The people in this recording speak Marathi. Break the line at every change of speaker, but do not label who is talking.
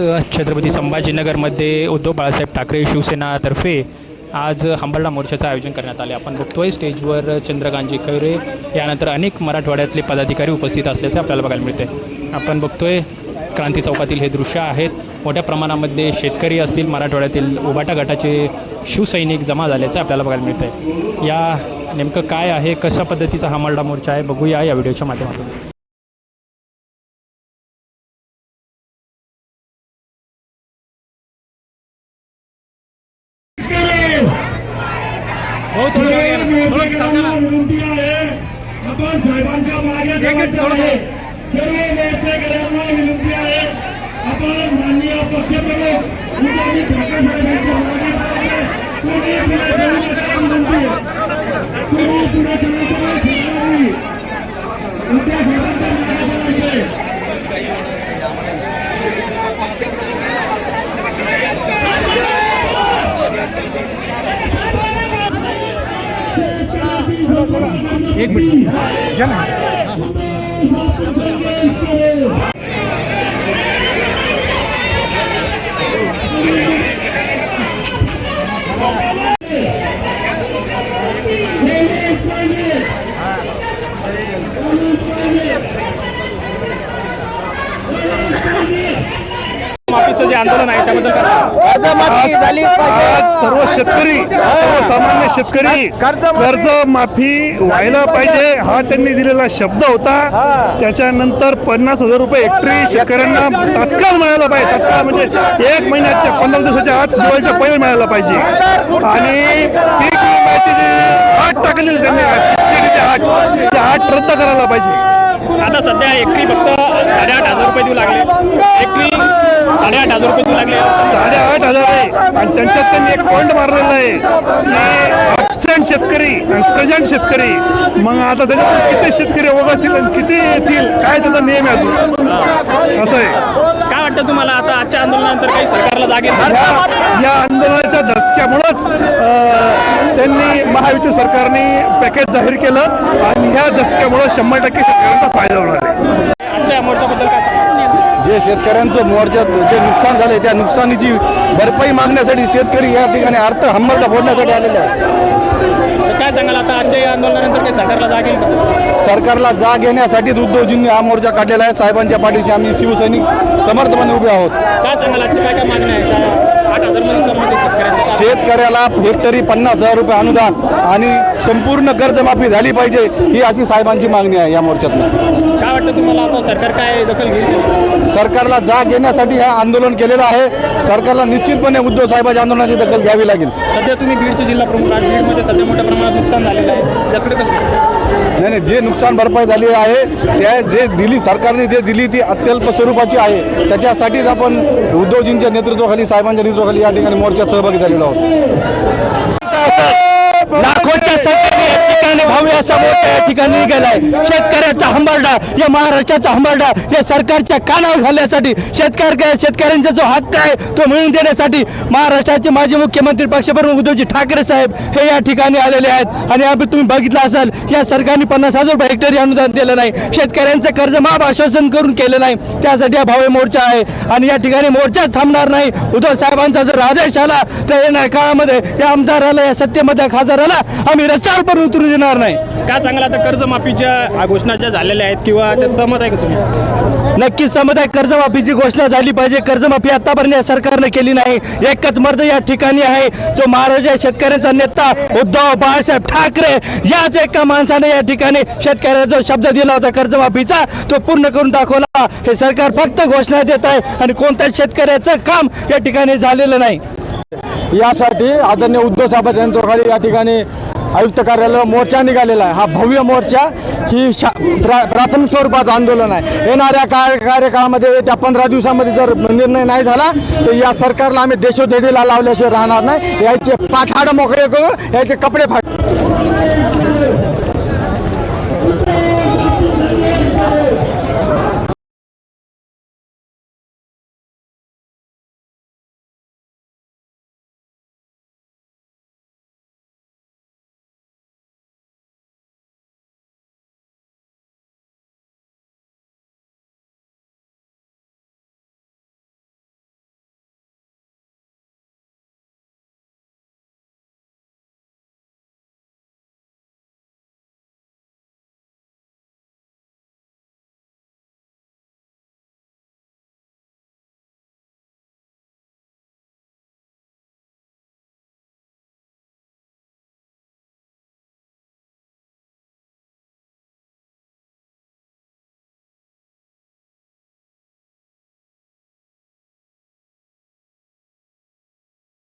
छत्रपती संभाजीनगरमध्ये उद्धव बाळासाहेब ठाकरे शिवसेनातर्फे आज हंबरडा मोर्चाचं आयोजन करण्यात आले. आपण बघतोय स्टेजवर चंद्रकांतजी खैरे यानंतर अनेक मराठवाड्यातले पदाधिकारी उपस्थित असल्याचे आपल्याला बघायला मिळते आपण बघतोय क्रांती चौकातील हे दृश्य आहेत. मोठ्या प्रमाणामध्ये शेतकरी असतील मराठवाड्यातील उभाटा गटाचे शिवसैनिक जमा झाल्याचे आपल्याला बघायला मिळते या नेमकं काय आहे कशा पद्धतीचा हा मोर्चा आहे बघूया या व्हिडिओच्या माध्यमातून.
विनंती आहे. आपण साहेबांच्या मागे जायचं आहे. सर्व मोर्चेकऱ्यांना विनंती आहे. आपण माननीय पक्षप्रमुख ठाकरे साहेबांच्या मागे विनंती आहे. कोणी पुढे जाण्याचं नाही सांगणार. आमच्या साहेबांच्या मागे जायचं आहे.
एक मिनिट घ्या ना. माफीचं जे आंदोलन आहे त्याबद्दल
आज सर्व शेतकरी सर्वसामान्य शेतकरी कर्ज माफी व्हायला पाहिजे. हा त्यांनी दिलेला शब्द होता. त्याच्यानंतर पन्नास हजार रुपये हेक्टरी शेतकऱ्यांना तात्काळ मिळायला पाहिजे. तात्काळ म्हणजे एक महिन्याच्या पंधरा दिवसाच्या आत दिवाळीच्या पहिले मिळायला पाहिजे. आणि पीक विम्याची जी आठ टाकलेली त्यांनी शेतकरीची आठ ती आठ रद्द करायला पाहिजे.
आता सध्या एकरी फक्त साडेआठ हजार रुपये देऊ लागले. एकरी साडेआठ हजार रुपये देऊ लागले.
साडेआठ हजार आहे. आणि त्यांच्यात त्यांनी एक पॉईंट मारलेला आहे. की ॲबसेंट शेतकरी प्रेझेंट शेतकरी. मग आता त्याच्यात किती शेतकरी वगळतील आणि किती येतील? काय त्याचा नियम आहे अजून? असं आहे.
काय वाटतं तुम्हाला आता आजच्या आंदोलनानंतर काही सरकारला जागे
या आंदोलनाच्या धसक्यामुळंच त्यांनी महायुती सरकारने पॅकेज जाहीर केलं आणि ह्या धसक्यामुळं शंभर टक्के शेतकऱ्यांचा फायदा होणार आहे.
आजच्या मोर्चाबद्दल काय सांगा?
जे शेतकऱ्यांचं मोर्चात जे नुकसान झाले त्या नुकसानीची भरपाई मागण्यासाठी शेतकरी या ठिकाणी अर्थ हंबरटा फोडण्यासाठी आलेले आहेत.
आंदोलनानंतर काही सरकारला जागे
सरकारला जाग येण्यासाठीच उद्धवजींनी हा मोर्चा काढलेला आहे. साहेबांच्या पाठीशी आम्ही शिवसैनिक समर्थपणे उभे आहोत.
काय सांगाल? काय काय मागणी आहे काय आठ हजारमध्ये संबंधित शेतकऱ्यांची
शेतकऱ्याला हेक्टरी पन्नास हजार रुपये अनुदान आणि संपूर्ण कर्जमाफी झाली पाहिजे ही अशी साहेबांची मागणी आहे या मोर्चातनं.
काय वाटतं तुम्हाला आता सरकार काय दखल घेईल?
सरकारला जाग येण्यासाठी हा आंदोलन केलेलं आहे. सरकारला निश्चितपणे उद्धव साहेबांच्या आंदोलनाची दखल घ्यावी लागेल.
सध्या तुम्ही बीडचे जिल्हा प्रमुख बीडमध्ये सध्या मोठ्या प्रमाणात नुकसान झालेलं आहे. त्याकडे कसं?
नाही नाही जे नुकसान भरपाई झाली आहे त्या जे दिली सरकारने जे दिली ती अत्यल्प स्वरूपाची आहे. त्याच्यासाठीच आपण उद्धवजींच्या नेतृत्वाखाली साहेबांच्या नेतृत्वाखाली या ठिकाणी मोर्चात सहभागी झालेलो आहोत.
संख्येने या ठिकाणी भावी या ठिकाणी निघालाय. शेतकऱ्याचा हंबरडा या महाराष्ट्राचा हंबरडा या सरकारच्या कानावर घालण्यासाठी शेतकऱ्या शेतकऱ्यांचा जो हक्क आहे तो मिळवून देण्यासाठी महाराष्ट्राचे माजी मुख्यमंत्री पक्षप्रमुख उद्धवजी ठाकरे साहेब हे या ठिकाणी आलेले आहेत. आणि आपण तुम्ही बघितलं असाल या सरकारने पन्नास हजार रुपये हेक्टरी अनुदान दिलं नाही. शेतकऱ्यांचं कर्ज माफ आश्वासन करून केलं नाही. त्यासाठी हा भावे मोर्चा आहे. आणि या ठिकाणी मोर्चा थांबणार नाही. उद्धव साहेबांचा जर आदेश आला तर येणाऱ्या काळामध्ये या आमदाराला या सत्तेमध्ये खासदाराला आम्ही रस्त्यावर पण उतरून देणार नाही.
काय सांगाल आता कर्जमाफीच्या घोषणा ज्या झालेल्या आहेत किंवा त्यात सहमत आहे का तुम्ही?
नक्कीच समुदाय कर्जमाफीची घोषणा झाली पाहिजे. कर्जमाफी आतापर्यंत या सरकारने केली नाही. एकच मर्द या ठिकाणी आहे. जो महाराजा शेतकऱ्यांचा नेता उद्धव बाळासाहेब ठाकरे याच एका माणसाने या ठिकाणी शेतकऱ्याला जो शब्द दिला होता कर्जमाफीचा तो पूर्ण करून दाखवला. हे सरकार फक्त घोषणा देत आहे आणि कोणत्याच शेतकऱ्याचं काम या ठिकाणी झालेलं नाही.
यासाठी आदरणीय उद्धव साहेबांच्या नेतृत्वाखाली या ठिकाणी आयुक्त कार्यालयावर मोर्चा निघालेला आहे. हा भव्य मोर्चा ही शा प्रा प्राथमिक स्वरूपाचं आंदोलन आहे. येणाऱ्या काळ कार्यकाळामध्ये त्या पंधरा दिवसामध्ये जर निर्णय नाही झाला तर या सरकारला आम्ही देशोधडीला लावल्याशिवाय राहणार नाही. याचे पाठाड मोकळे करू याचे कपडे फाट